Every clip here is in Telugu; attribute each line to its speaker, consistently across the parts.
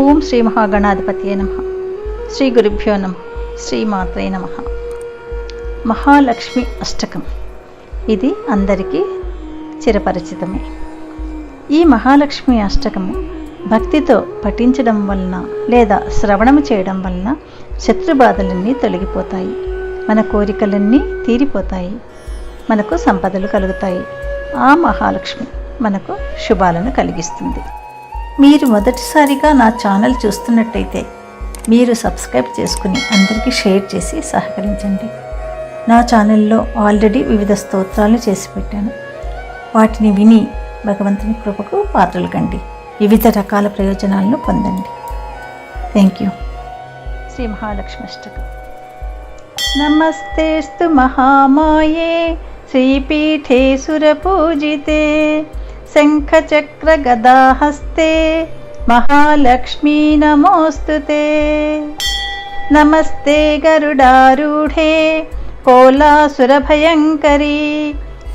Speaker 1: ఓం శ్రీ మహాగణాధిపతియే నమ. శ్రీ గురుభ్యో నమ. శ్రీమాత్రే నమ. మహాలక్ష్మి అష్టకం. ఇది అందరికీ చిరపరిచితమే. ఈ మహాలక్ష్మి అష్టకము భక్తితో పఠించడం వలన లేదా శ్రవణం చేయడం వలన శత్రుబాధలన్నీ తొలగిపోతాయి. మన కోరికలన్నీ తీరిపోతాయి. మనకు సంపదలు కలుగుతాయి. ఆ మహాలక్ష్మి మనకు శుభాలను కలిగిస్తుంది. మీరు మొదటిసారిగా నా ఛానల్ చూస్తున్నట్టయితే మీరు సబ్స్క్రైబ్ చేసుకుని అందరికీ షేర్ చేసి సహకరించండి. నా ఛానల్లో ఆల్రెడీ వివిధ స్తోత్రాలు చేసి పెట్టాను. వాటిని విని భగవంతుని కృపకు పాత్రలు కండి. వివిధ రకాల ప్రయోజనాలను పొందండి. థ్యాంక్ యూ శ్రీ మహాలక్ష్మి నమస్తే నమస్తేస్తు మహామాయే. శ్రీపీఠే సురపూజితే शङ्खचक्रगदाहस्ते महालक्ष्मी नमोऽस्तु ते। नमस्ते गरुडारूढे कोलासुरभयङ्करी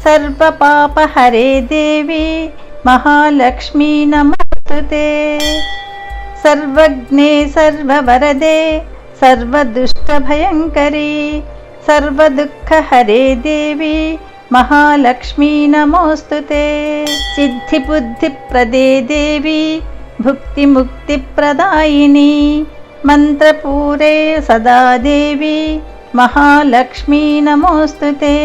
Speaker 1: सर्वपापहरे देवी महालक्ष्मी नमोऽस्तु ते। सर्वज्ञे सर्ववरदे सर्वदुष्टभयङ्करी सर्वदुःखहरे देवी महालक्ष्मी नमोऽस्तु ते। सिद्धिबुद्धिप्रदे देवी भुक्तिमुक्तिप्रदायिनी मन्त्रपूरे सदा देवी महालक्ष्मी नमोऽस्तु ते।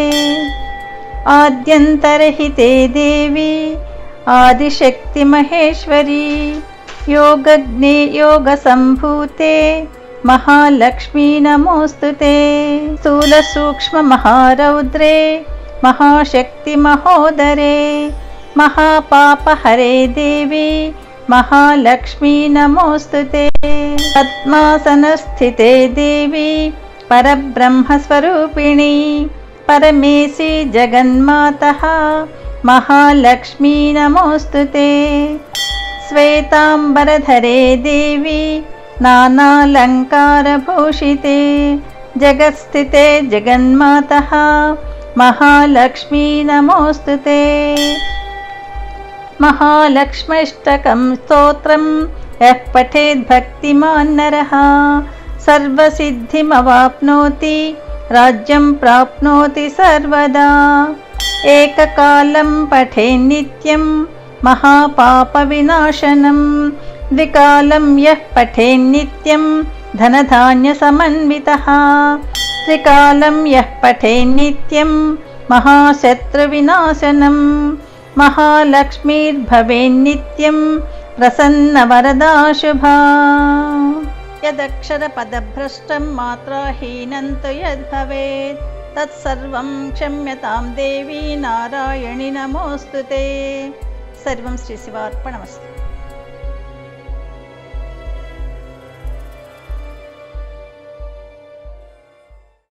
Speaker 1: आद्यन्तरहिते देवी आदिशक्तिमहेश्वरी योगज्ञे योगसम्भूते महालक्ष्मी नमोऽस्तु ते। स्थूलसूक्ष्ममहारौद्रे महाशक्तिमहोदरे महापापहरे देवी महालक्ष्मी नमोऽस्तु ते पद्मासनस्थिते देवी परब्रह्मस्वरूपिणी परमेशि जगन्मातः महालक्ष्मी नमोऽस्तु ते श्वेताम्बरधरे देवी नानालङ्कारभूषिते जगत्स्थिते जगन्मातः महालक्ष्मी नमोऽस्तु ते। महालक्ष्म्यष्टकं स्तोत्रं यः पठेद्भक्तिमान् नरः। सर्वसिद्धिमवाप्नोति राज्यं प्राप्नोति सर्वदा। एककालं पठेन्नित्यं महापापविनाशनं। द्विकालं यः पठेन्नित्यं धनधान्यसमन्वितः त्रिकालं यः पठेन्नित्यं महाशत्रुविनाशनं महालक्ष्मीर्भवेन्नित्यं प्रसन्नवरदा शुभा यदक्षरपदभ्रष्टं मात्राहीनं तु यद्भवेत् तत्सर्वं क्षम्यतां देवी नारायणि नमोऽस्तु ते सर्वं श्रीशिवार्पणमस्तु